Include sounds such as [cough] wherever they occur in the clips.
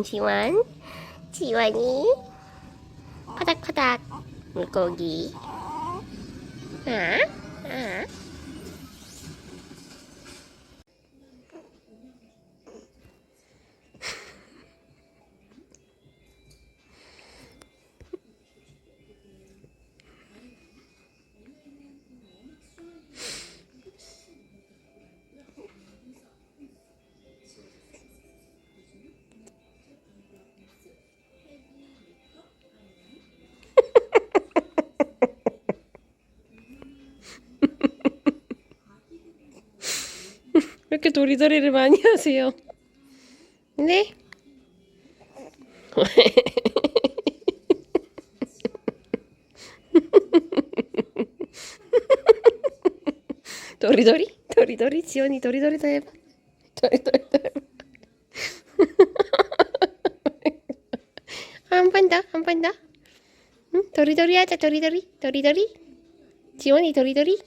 지똥 지원 지원이 파닥파닥 물고기 아? 아? 이렇게 도리도리를 많이 [laughs] 하세요? 네? [laughs] 도리도리? 도리도리? 지원이 도리도리 더 해봐. 도리도리 더 해봐. [laughs] 한번 더, 한 번 더. 응? 도리도리 하자, 도리도리. 도리도리. 지원이 도리도리.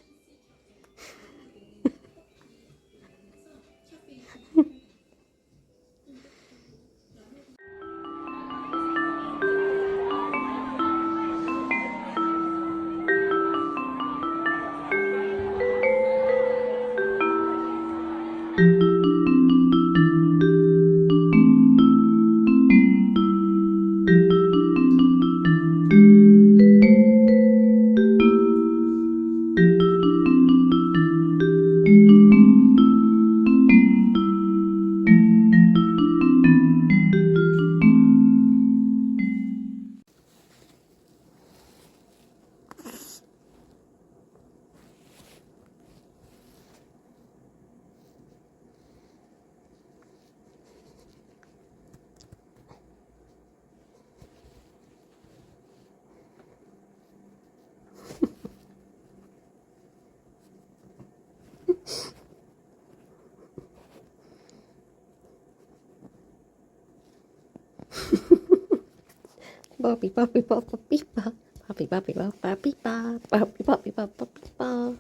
빠삐빠삐빠삐빠 빠삐빠삐빠삐빠 빠삐빠삐빠삐빠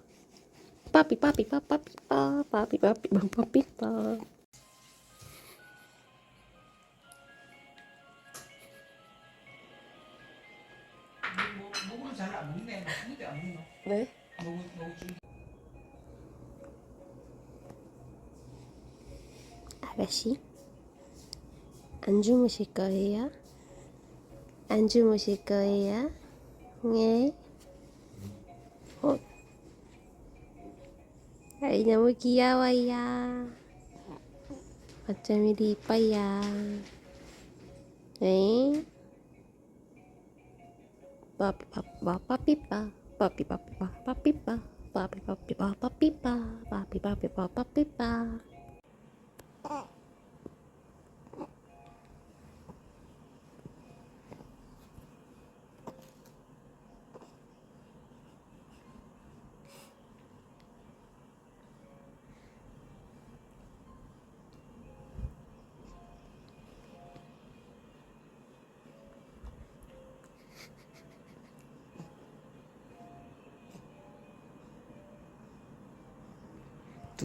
빠삐빠삐빠삐빠 빠삐빠삐빠삐빠 목으로 잘안 먹네. 먹는데 아가씨 안 주무실 거예요? 안 주무실 거예요? 네. 어. 아이 너무 귀여워요. 어쩜 이리 이뻐요. 네. 빠삐 빠빠 빠삐빠 빠삐 빠삐빠 빠삐빠 빠삐 빠삐빠 빠삐빠 빠삐 빠삐빠 빠삐빠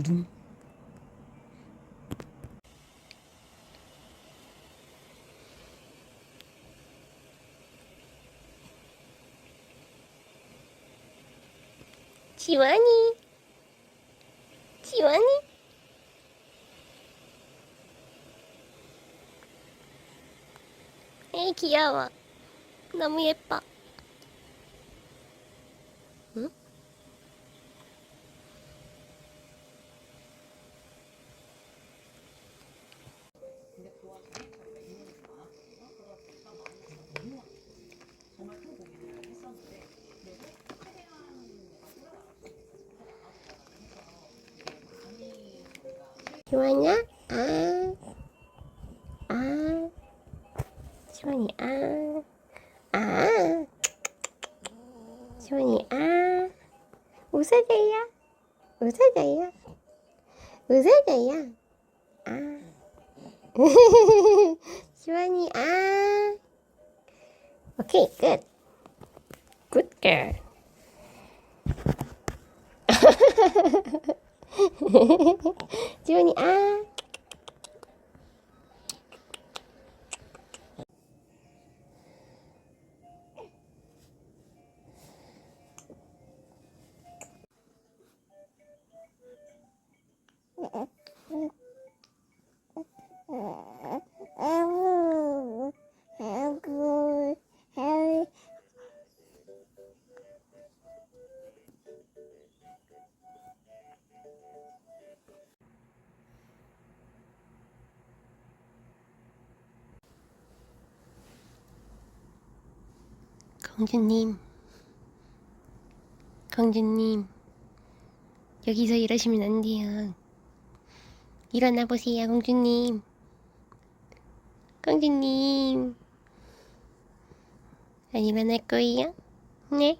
ドゥンチワニチワニえいきやわナムエッパん 시원이야? 아, 아, 시원이, 아, 아, 시원이, 아, 웃어줘요, 웃어줘요, 웃어줘요, 아, [laughs] 시원이, 아, 오케이, 끝. 굿 girl. [laughs] 지원이, 아. 공주님, 공주님, 여기서 이러시면 안 돼요. 일어나 보세요, 공주님. 공주님, 안 일어날 거예요? 네?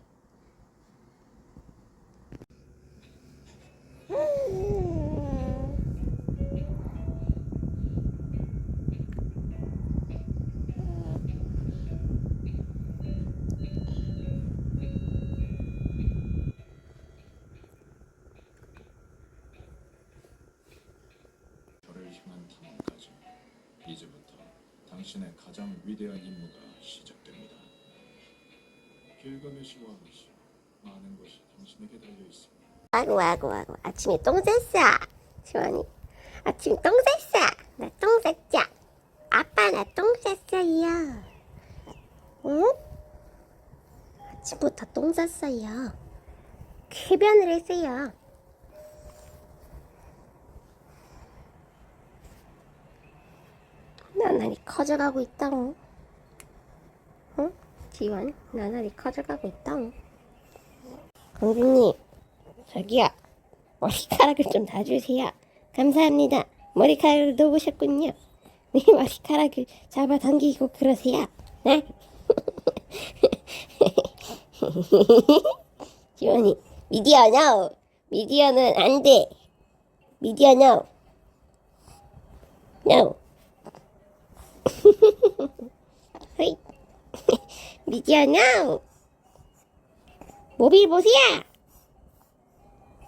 당신의 가장 위대한 임무가 시작됩니다. 길가메시와 하시 많은 것이 당신에게 달려 있습니다. 아이고 아이고 아이고 아침에 똥 쌌어 시원이 아침에 똥 쌌어 나똥 쌌죠 아빠 나 똥 쌌어요 응? 아침부터 똥 쌌어요 쾌변을 했어요 나날이 커져가고 있다고. 응? 지원 나날이 커져가고 있다고. 공주님 저기요. 머리카락을 좀 놔주세요. 감사합니다. 머리카락을 놓으셨군요. 네 머리카락을 잡아당기고 그러세요. 네? [laughs] 지원이 미디어 no 미디어는 안 돼. 미디어 no no 허이. 미디어 no 모빌 보세요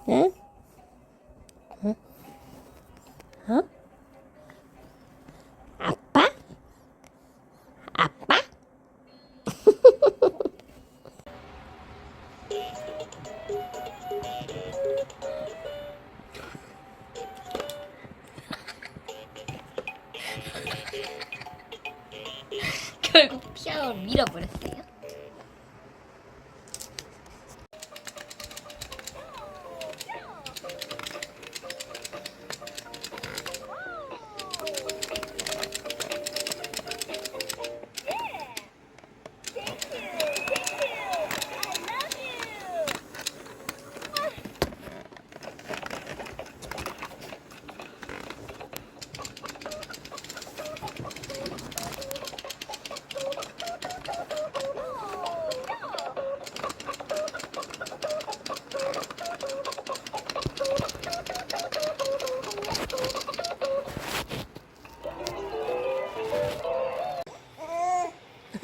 응? 응? 어? 밀어버렸어요.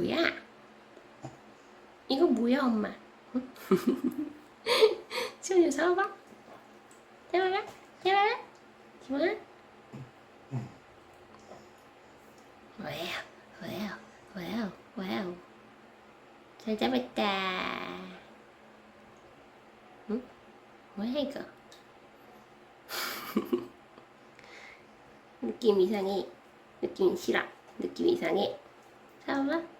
뭐야? 이거 뭐야, 엄마? 응? 지원이 잡아봐. 잡아봐. 잡아봐. 지원아. 와우, 와우, 와우, 와우. 잘 잡았다. 응? 뭐야, 이거? [laughs] 느낌 이상해. 느낌 싫어. 느낌 이상해. 잡아봐.